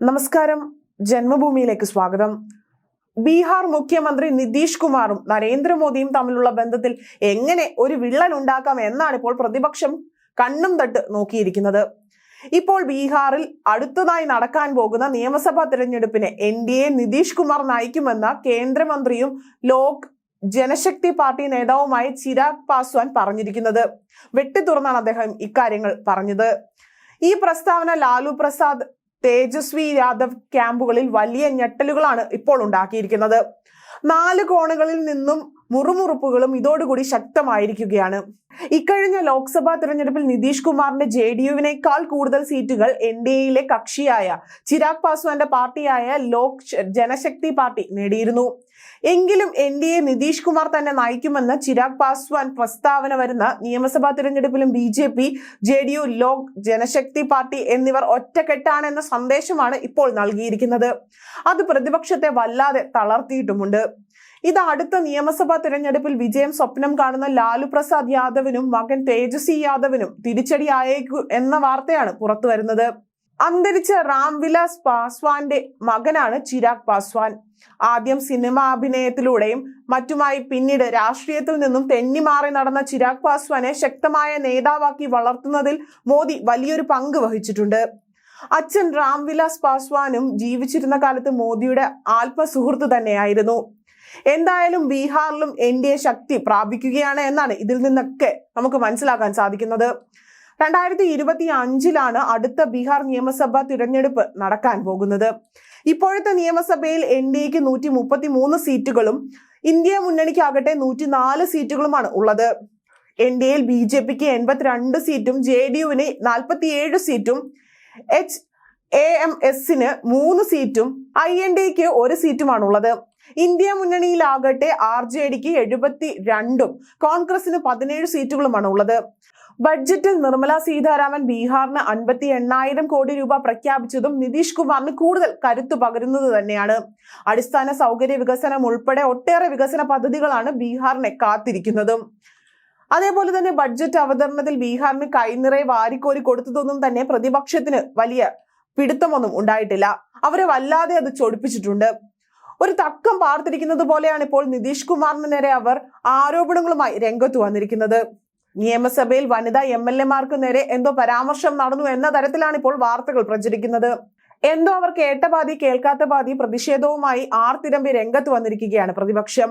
നമസ്കാരം. ജന്മഭൂമിയിലേക്ക് സ്വാഗതം. ബീഹാർ മുഖ്യമന്ത്രി നിതീഷ് കുമാറും നരേന്ദ്രമോദിയും തമ്മിലുള്ള ബന്ധത്തിൽ എങ്ങനെ ഒരു വിള്ളൽ ഉണ്ടാക്കാം എന്നാണ് ഇപ്പോൾ പ്രതിപക്ഷം കണ്ണും തട്ട് നോക്കിയിരിക്കുന്നത്. ഇപ്പോൾ ബീഹാറിൽ അടുത്തതായി നടക്കാൻ പോകുന്ന നിയമസഭാ തിരഞ്ഞെടുപ്പിനെ N D A Nitish Kumar നയിക്കുമെന്ന കേന്ദ്രമന്ത്രിയും ലോക് ജനശക്തി പാർട്ടി നേതാവുമായ ചിരാഗ് പാസ്വാൻ പറഞ്ഞിരിക്കുന്നത്. വെട്ടിത്തുറന്നാണ് അദ്ദേഹം ഇക്കാര്യങ്ങൾ പറഞ്ഞത്. ഈ പ്രസ്താവന ലാലു പ്രസാദ് തേജസ്വി യാദവ് ക്യാമ്പുകളിൽ വലിയ ഞെട്ടലുകളാണ് ഇപ്പോൾ ഉണ്ടാക്കിയിരിക്കുന്നത്. നാല് കോണുകളിൽ നിന്നും മുറുമുറുപ്പുകളും ഇതോടുകൂടി ശക്തമായിരിക്കുകയാണ്. ഇക്കഴിഞ്ഞ ലോക്സഭാ തെരഞ്ഞെടുപ്പിൽ നിതീഷ് കുമാറിന്റെ ജെ ഡി യുവിനേക്കാൾ കൂടുതൽ സീറ്റുകൾ എൻ ഡി എയിലെ കക്ഷിയായ ചിരാഗ് പാസ്വാന്റെ പാർട്ടിയായ ലോക് ജനശക്തി പാർട്ടി നേടിയിരുന്നു. എങ്കിലും N D A Nitish Kumar തന്നെ നയിക്കുമെന്ന് ചിരാഗ് പാസ്വാൻ പ്രസ്താവന വരുന്ന നിയമസഭാ തെരഞ്ഞെടുപ്പിലും B J P J D U Lok Janshakti party എന്നിവർ ഒറ്റക്കെട്ടാണെന്ന സന്ദേശമാണ് ഇപ്പോൾ നൽകിയിരിക്കുന്നത്. അത് പ്രതിപക്ഷത്തെ വല്ലാതെ തളർത്തിയിട്ടുമുണ്ട്. ഇത് അടുത്ത നിയമസഭാ തിരഞ്ഞെടുപ്പിൽ വിജയം സ്വപ്നം കാണുന്ന ലാലു പ്രസാദ് യാദവിനും മകൻ തേജസ്വി യാദവിനും തിരിച്ചടിയായേക്കു എന്ന വാർത്തയാണ് പുറത്തു വരുന്നത് അന്തരിച്ച റാംവിലാസ് പാസ്വാന്റെ മകനാണ് ചിരാഗ് പാസ്വാൻ. ആദ്യം സിനിമ അഭിനയത്തിലൂടെയും മറ്റുമായി പിന്നീട് രാഷ്ട്രീയത്തിൽ നിന്നും തെന്നിമാറി നടന്ന ചിരാഗ് പാസ്വാനെ ശക്തമായ നേതാവാക്കി വളർത്തുന്നതിൽ മോദി വലിയൊരു പങ്ക് വഹിച്ചിട്ടുണ്ട്. അച്ഛൻ റാംവിലാസ് പാസ്വാനും ജീവിച്ചിരുന്ന കാലത്ത് മോദിയുടെ ആത്മസുഹൃത്ത് തന്നെയായിരുന്നു. എന്തായാലും ബീഹാറിലും എൻ ഡി എ ശക്തി പ്രാപിക്കുകയാണ് എന്നാണ് ഇതിൽ നിന്നൊക്കെ നമുക്ക് മനസ്സിലാക്കാൻ സാധിക്കുന്നത്. രണ്ടായിരത്തി ഇരുപത്തി അഞ്ചിലാണ് അടുത്ത ബീഹാർ നിയമസഭാ തിരഞ്ഞെടുപ്പ് നടക്കാൻ പോകുന്നത്. ഇപ്പോഴത്തെ നിയമസഭയിൽ എൻ ഡി എക്ക് നൂറ്റി മുപ്പത്തി മൂന്ന് സീറ്റുകളും ഇന്ത്യ മുന്നണിക്കാകട്ടെ നൂറ്റി നാല് സീറ്റുകളുമാണ് ഉള്ളത്. എൻ ഡി എയിൽ ബി ജെ പിക്ക് എൺപത്തിരണ്ട് സീറ്റും ജെ ഡി യുവിന് നാൽപ്പത്തിയേഴ് സീറ്റും എച്ച് എ എം എസിന് മൂന്ന് സീറ്റും ഐ എൻ ഡിക്ക് ഒരു സീറ്റുമാണുള്ളത്. ഇന്ത്യ മുന്നണിയിലാകട്ടെ ആർ ജെ ഡിക്ക് എഴുപത്തി രണ്ടും കോൺഗ്രസിന് പതിനേഴ് സീറ്റുകളുമാണ് ഉള്ളത്. ബഡ്ജറ്റിൽ നിർമ്മല സീതാരാമൻ ബീഹാറിന് അൻപത്തി എണ്ണായിരം കോടി രൂപ പ്രഖ്യാപിച്ചതും നിതീഷ് കുമാറിന് കൂടുതൽ കരുത്തു പകരുന്നത് തന്നെയാണ്. അടിസ്ഥാന സൗകര്യ വികസനം ഉൾപ്പെടെ ഒട്ടേറെ വികസന പദ്ധതികളാണ് ബീഹാറിനെ കാത്തിരിക്കുന്നതും. അതേപോലെ തന്നെ ബഡ്ജറ്റ് അവതരണത്തിൽ ബീഹാറിന് കൈനിറയെ വാരിക്കോരി കൊടുത്തതൊന്നും തന്നെ പ്രതിപക്ഷത്തിന് വലിയ പിടുത്തമൊന്നും ഉണ്ടായിട്ടില്ല. അവരെ വല്ലാതെ അത് ചൊടിപ്പിച്ചിട്ടുണ്ട്. ഒരു തക്കം പാർത്തിരിക്കുന്നത് പോലെയാണ് ഇപ്പോൾ നിതീഷ് കുമാറിന് നേരെ അവർ ആരോപണങ്ങളുമായി രംഗത്ത് വന്നിരിക്കുന്നത്. നിയമസഭയിൽ വനിതാ എം എൽ എമാർക്ക് നേരെ എന്തോ പരാമർശം നടന്നു എന്ന തരത്തിലാണ് ഇപ്പോൾ വാർത്തകൾ പ്രചരിക്കുന്നത്. എന്തോ അവർ കേട്ട പാതി കേൾക്കാത്ത പാതി പ്രതിഷേധവുമായി ആർത്തിരമ്പി രംഗത്ത് വന്നിരിക്കുകയാണ് പ്രതിപക്ഷം.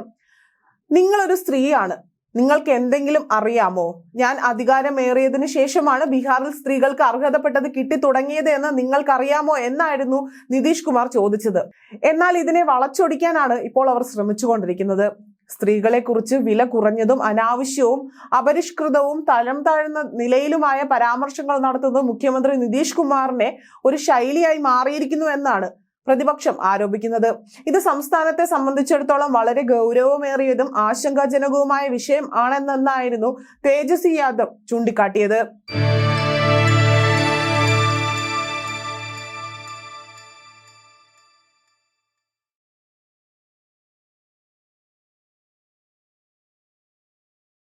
നിങ്ങളൊരു സ്ത്രീയാണ്. നിങ്ങൾക്ക് എന്തെങ്കിലും അറിയാമോ? ഞാൻ അധികാരമേറിയതിന് ശേഷമാണ് ബീഹാറിൽ സ്ത്രീകൾക്ക് അർഹതപ്പെട്ടത് കിട്ടി തുടങ്ങിയത് എന്ന് നിങ്ങൾക്കറിയാമോ എന്നായിരുന്നു നിതീഷ് കുമാർ ചോദിച്ചത്. എന്നാൽ ഇതിനെ വളച്ചൊടിക്കാനാണ് ഇപ്പോൾ അവർ ശ്രമിച്ചുകൊണ്ടിരിക്കുന്നത്. സ്ത്രീകളെക്കുറിച്ച് വില കുറഞ്ഞതും അനാവശ്യവും അപരിഷ്കൃതവും തഴം താഴ്ന്ന നിലയിലുമായ പരാമർശങ്ങൾ നടത്തുന്നത് മുഖ്യമന്ത്രി നിതീഷ് കുമാറിനെ ഒരു ശൈലിയായി മാറിയിരിക്കുന്നു എന്നാണ് പ്രതിപക്ഷം ആരോപിക്കുന്നത്. ഇത് സംസ്ഥാനത്തെ സംബന്ധിച്ചിടത്തോളം വളരെ ഗൗരവമേറിയതും ആശങ്കാജനകവുമായ വിഷയം ആണെന്നായിരുന്നു തേജസ്വി യാദവ് ചൂണ്ടിക്കാട്ടിയത്.